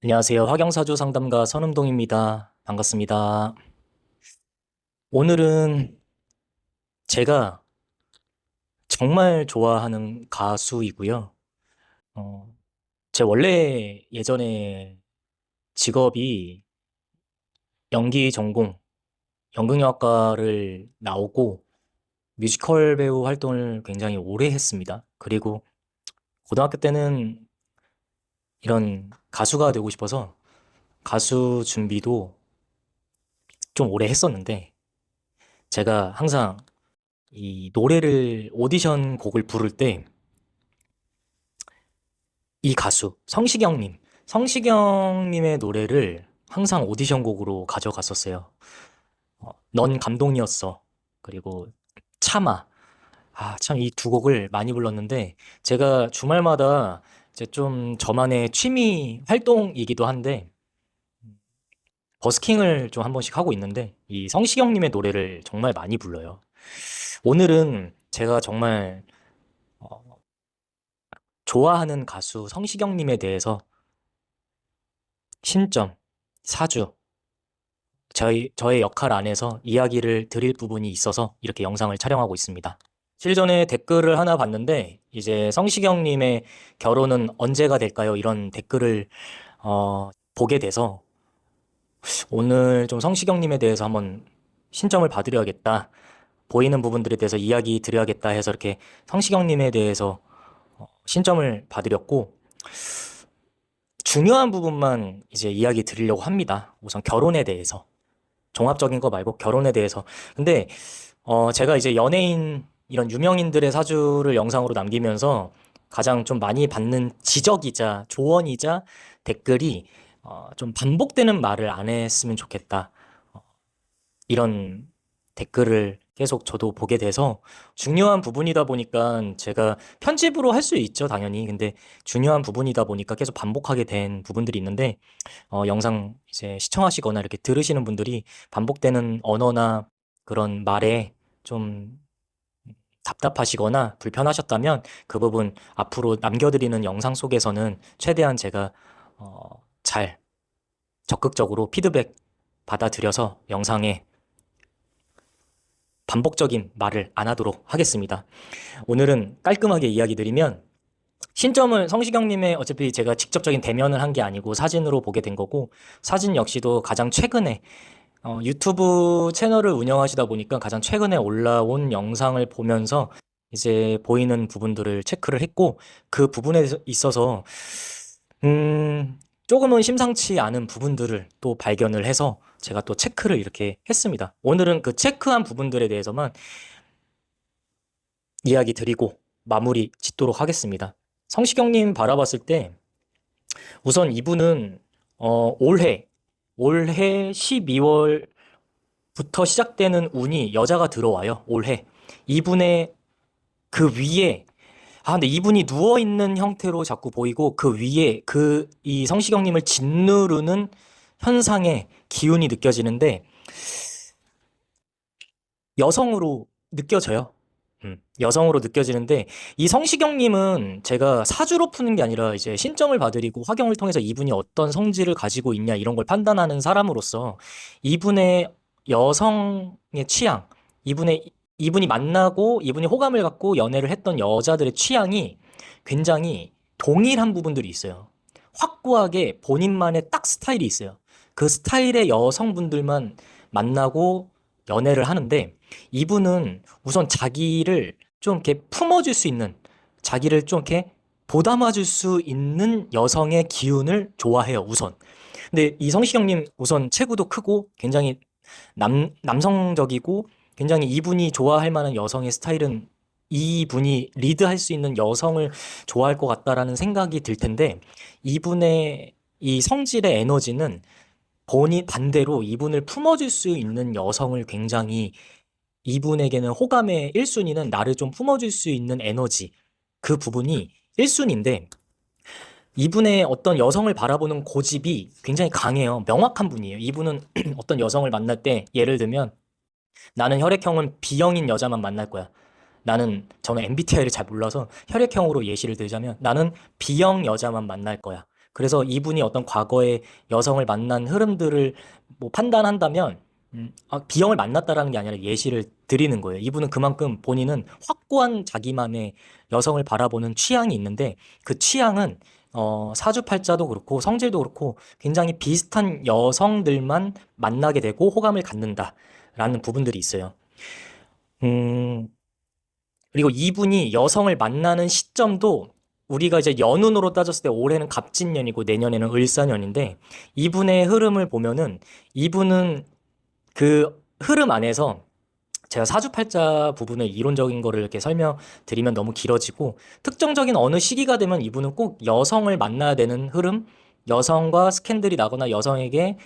안녕하세요. 화경사주 상담가 선음동입니다. 반갑습니다. 오늘은 제가 정말 좋아하는 가수이고요. 어, 제 원래 예전에 직업이 연기 전공, 연극영화과를 나오고 뮤지컬 배우 활동을 굉장히 오래 했습니다. 그리고 고등학교 때는 이런 가수가 되고 싶어서 가수 준비도 좀 오래 했었는데 제가 항상 이 노래를 오디션 곡을 부를 때 이 가수 성시경님, 성시경님의 노래를 항상 오디션 곡으로 가져갔었어요. 어, 넌 감동이었어. 그리고 참아. 아, 참 이 두 곡을 많이 불렀는데 제가 주말마다 이제 좀 저만의 취미 활동이기도 한데 버스킹을 좀 한 번씩 하고 있는데 이 성시경님의 노래를 정말 많이 불러요. 오늘은 제가 정말 어, 좋아하는 가수 성시경님에 대해서 신점, 사주, 저희, 저의 역할 안에서 이야기를 드릴 부분이 있어서 이렇게 영상을 촬영하고 있습니다. 실전에 댓글을 하나 봤는데 이제 성시경님의 결혼은 언제가 될까요? 이런 댓글을 어, 보게 돼서 오늘 좀 성시경님에 대해서 한번 신점을 받으려야겠다. 보이는 부분들에 대해서 이야기 드려야겠다 해서 이렇게 성시경님에 대해서 어, 신점을 받으렸고 중요한 부분만 이제 이야기 드리려고 합니다. 우선 결혼에 대해서 종합적인 거 말고 결혼에 대해서. 근데 어, 제가 이제 연예인 이런 유명인들의 사주를 영상으로 남기면서 가장 좀 많이 받는 지적이자 조언이자 댓글이 어, 좀 반복되는 말을 안 했으면 좋겠다. 어, 이런 댓글을 계속 저도 보게 돼서 중요한 부분이다 보니까 제가 편집으로 할 수 있죠, 당연히. 근데 중요한 부분이다 보니까 계속 반복하게 된 부분들이 있는데 어, 영상 이제 시청하시거나 이렇게 들으시는 분들이 반복되는 언어나 그런 말에 좀 답답하시거나 불편하셨다면 그 부분 앞으로 남겨드리는 영상 속에서는 최대한 제가 어, 잘 적극적으로 피드백 받아들여서 영상에 반복적인 말을 안 하도록 하겠습니다. 오늘은 깔끔하게 이야기 드리면 신점을 성시경님의 어차피 제가 직접적인 대면을 한 게 아니고 사진으로 보게 된 거고 사진 역시도 가장 최근에 어, 유튜브 채널을 운영하시다 보니까 가장 최근에 올라온 영상을 보면서 이제 보이는 부분들을 체크를 했고 그 부분에 있어서 음, 조금은 심상치 않은 부분들을 또 발견을 해서 제가 또 체크를 이렇게 했습니다. 오늘은 그 체크한 부분들에 대해서만 이야기 드리고 마무리 짓도록 하겠습니다. 성시경님 바라봤을 때 우선 이분은 어, 올해 올해 12월부터 시작되는 운이 여자가 들어와요. 올해 이분의 그 위에 아 근데 이분이 누워 있는 형태로 자꾸 보이고 그 위에 그 이 성시경님을 짓누르는 현상의 기운이 느껴지는데 여성으로 느껴져요. 음, 여성으로 느껴지는데 이 성시경님은 제가 사주로 푸는 게 아니라 이제 신점을 봐드리고 화경을 통해서 이분이 어떤 성질을 가지고 있냐 이런 걸 판단하는 사람으로서 이분의 여성의 취향, 이분의 이분이 만나고 이분이 호감을 갖고 연애를 했던 여자들의 취향이 굉장히 동일한 부분들이 있어요. 확고하게 본인만의 딱 스타일이 있어요. 그 스타일의 여성분들만 만나고 연애를 하는데 이분은 우선 자기를 좀 이렇게 품어줄 수 있는 자기를 좀 이렇게 보담아줄 수 있는 여성의 기운을 좋아해요, 우선. 근데 이 성시경님 우선 체구도 크고 굉장히 남, 남성적이고 굉장히 이분이 좋아할 만한 여성의 스타일은 이분이 리드할 수 있는 여성을 좋아할 것 같다라는 생각이 들 텐데 이분의 이 성질의 에너지는 본인 반대로 이분을 품어줄 수 있는 여성을 굉장히 이분에게는 호감의 1순위는 나를 좀 품어줄 수 있는 에너지 그 부분이 1순위인데 이분의 어떤 여성을 바라보는 고집이 굉장히 강해요. 명확한 분이에요. 이분은 어떤 여성을 만날 때 예를 들면 나는 혈액형은 B형인 여자만 만날 거야. 나는 저는 MBTI를 잘 몰라서 혈액형으로 예시를 들자면 나는 B형 여자만 만날 거야. 그래서 이분이 어떤 과거에 여성을 만난 흐름들을 뭐 판단한다면 음, 아, B형을 만났다라는 게 아니라 예시를 드리는 거예요. 이분은 그만큼 본인은 확고한 자기만의 여성을 바라보는 취향이 있는데 그 취향은 어, 사주팔자도 그렇고 성질도 그렇고 굉장히 비슷한 여성들만 만나게 되고 호감을 갖는다라는 부분들이 있어요. 음, 그리고 이분이 여성을 만나는 시점도 우리가 이제 연운으로 따졌을 때 올해는 갑진년이고 내년에는 을사년인데 이분의 흐름을 보면은 이분은 그 흐름 안에서 제가 사주팔자 부분의 이론적인 거를 이렇게 설명드리면 너무 길어지고 특정적인 어느 시기가 되면 이분은 꼭 여성을 만나야 되는 흐름, 여성과 스캔들이 나거나 여성에게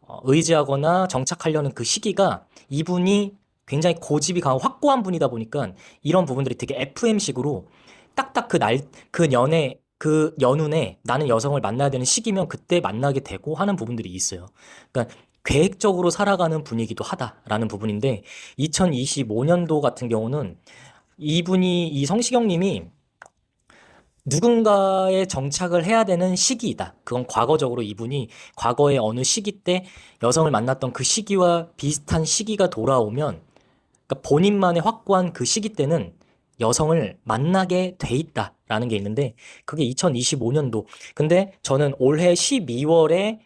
어, 의지하거나 정착하려는 그 시기가 이분이 굉장히 고집이 강하고 확고한 분이다 보니까 이런 부분들이 되게 FM식으로 딱딱 그 날, 그 년에, 그 연운에 나는 여성을 만나야 되는 시기면 그때 만나게 되고 하는 부분들이 있어요. 그러니까 계획적으로 살아가는 분이기도 하다라는 부분인데 2025년도 같은 경우는 이분이 이 성시경 님이 누군가에 정착을 해야 되는 시기이다. 그건 과거적으로 이분이 과거의 어느 시기 때 여성을 만났던 그 시기와 비슷한 시기가 돌아오면 그러니까 본인만의 확고한 그 시기 때는 여성을 만나게 돼 있다라는 게 있는데 그게 2025년도. 근데 저는 올해 12월에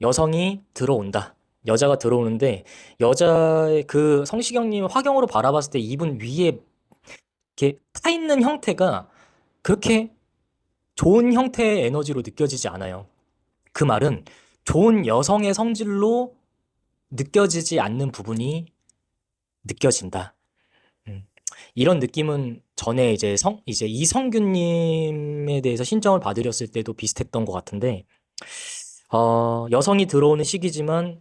여성이 들어온다. 여자가 들어오는데 여자의 그 성시경님 화경으로 바라봤을 때 이분 위에 이렇게 타 있는 형태가 그렇게 좋은 형태의 에너지로 느껴지지 않아요. 그 말은 좋은 여성의 성질로 느껴지지 않는 부분이 느껴진다. 음, 이런 느낌은 전에 이제 성, 이제 이성균님에 대해서 신청을 받으렸을 때도 비슷했던 것 같은데, 어, 여성이 들어오는 시기지만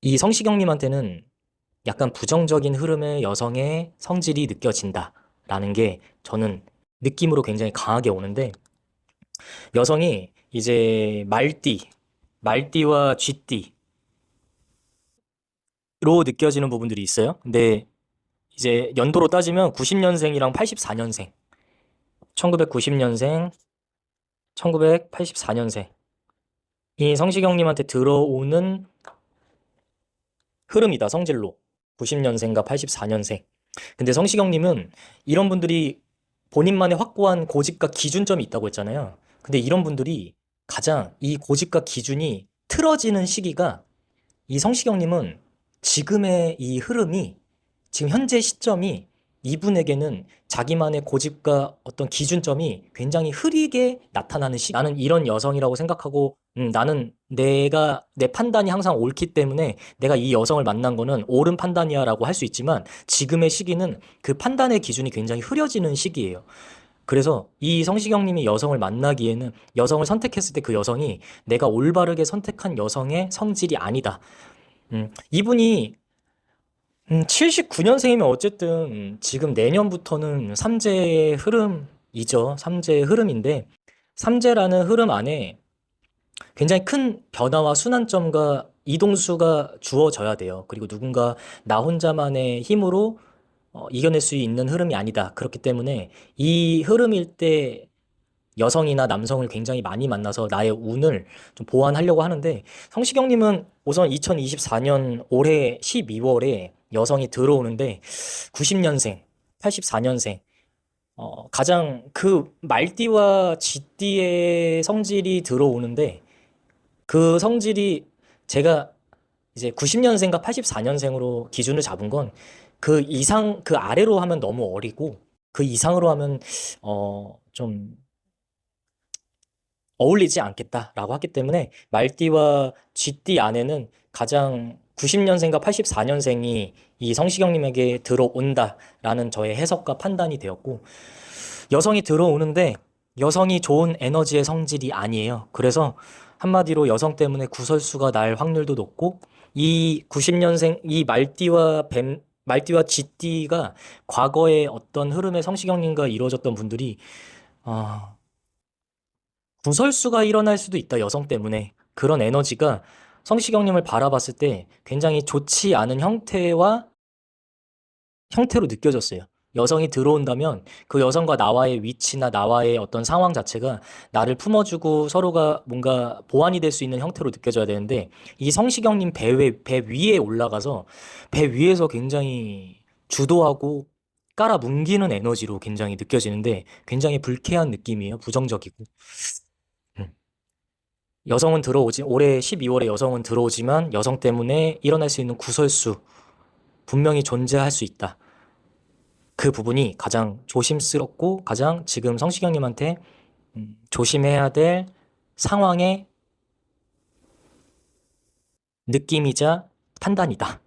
이 성시경님한테는 약간 부정적인 흐름의 여성의 성질이 느껴진다라는 게 저는 느낌으로 굉장히 강하게 오는데 여성이 이제 말띠, 말띠와 쥐띠로 느껴지는 부분들이 있어요. 근데 이제 연도로 따지면 90년생이랑 84년생, 1990년생, 1984년생 이 성시경님한테 들어오는 흐름이다, 성질로. 90년생과 84년생. 근데 성시경님은 이런 분들이 본인만의 확고한 고집과 기준점이 있다고 했잖아요. 근데 이런 분들이 가장 이 고집과 기준이 틀어지는 시기가 이 성시경님은 지금의 이 흐름이 지금 현재 시점이 이분에게는 자기만의 고집과 어떤 기준점이 굉장히 흐리게 나타나는 시 나는 이런 여성이라고 생각하고 음, 나는 내가 내 판단이 항상 옳기 때문에 내가 이 여성을 만난 거는 옳은 판단이야라고 할 수 있지만 지금의 시기는 그 판단의 기준이 굉장히 흐려지는 시기예요. 그래서 이 성시경 님이 여성을 만나기에는 여성을 선택했을 때 그 여성이 내가 올바르게 선택한 여성의 성질이 아니다. 음, 이분이 음, 79년생이면 어쨌든 지금 내년부터는 삼재의 흐름이죠. 삼재의 흐름인데 삼재라는 흐름 안에 굉장히 큰 변화와 순환점과 이동수가 주어져야 돼요. 그리고 누군가 나 혼자만의 힘으로 어, 이겨낼 수 있는 흐름이 아니다. 그렇기 때문에 이 흐름일 때 여성이나 남성을 굉장히 많이 만나서 나의 운을 좀 보완하려고 하는데 성시경님은 우선 2024년 올해 12월에 여성이 들어오는데 90년생, 84년생 어, 가장 그 말띠와 쥐띠의 성질이 들어오는데 그 성질이 제가 이제 90년생과 84년생으로 기준을 잡은 건 그 이상 그 아래로 하면 너무 어리고 그 이상으로 하면 어좀 어울리지 않겠다라고 하기 때문에 말띠와 쥐띠 안에는 가장 90년생과 84년생이 이 성시경님에게 들어온다라는 저의 해석과 판단이 되었고 여성이 들어오는데 여성이 좋은 에너지의 성질이 아니에요. 그래서 한마디로 여성 때문에 구설수가 날 확률도 높고 이 90년생 이 말띠와 뱀 말띠와 쥐띠가 과거의 어떤 흐름의 성시경님과 이루어졌던 분들이 어, 구설수가 일어날 수도 있다 여성 때문에 그런 에너지가 성시경님을 바라봤을 때 굉장히 좋지 않은 형태와 형태로 느껴졌어요. 여성이 들어온다면 그 여성과 나와의 위치나 나와의 어떤 상황 자체가 나를 품어주고 서로가 뭔가 보완이 될 수 있는 형태로 느껴져야 되는데 이 성시경님 배, 위- 배 위에 올라가서 배 위에서 굉장히 주도하고 깔아 뭉기는 에너지로 굉장히 느껴지는데 굉장히 불쾌한 느낌이에요. 부정적이고. 음. 여성은 들어오지, 올해 12월에 여성은 들어오지만 여성 때문에 일어날 수 있는 구설수 분명히 존재할 수 있다. 그 부분이 가장 조심스럽고 가장 지금 성시경님한테 음, 조심해야 될 상황의 느낌이자 판단이다.